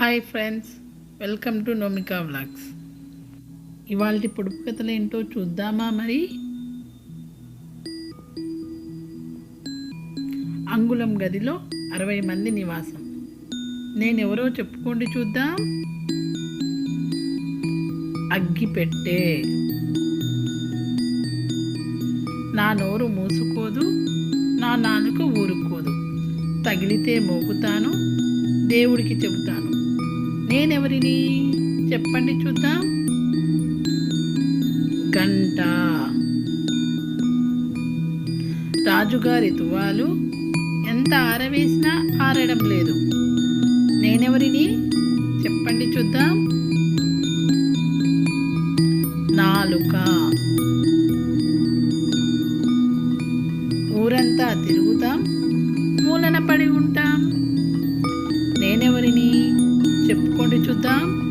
Hi friends welcome to Nomika vlogs ఇవాళ పొడుపు కథలు ఏంటో చూద్దామా మరి? అంగుళం గదిలో అరవై మంది నివాసం. నేనెవరో చెప్పుకోండి చూద్దాం. అగ్గిపెట్టే. నా నోరు మూసుకోదు నా నాలుక ఊరుకోదు. తగిలితే మోగుతాను దేవుడికి చెబుతాను. నేనెవరిని? చెప్పండి చూద్దాం. గంట. రాజుగారి తువాలు ఎంత ఆరవేసినా ఆరడం లేదు. నేనెవరిని? చెప్పండి చూద్దాం. నాలుక. ఊరంతా తిరుగుతాం. మూలన పడి ఉంటాం నేనెవరిని చెప్పుకోండి చూద్దాం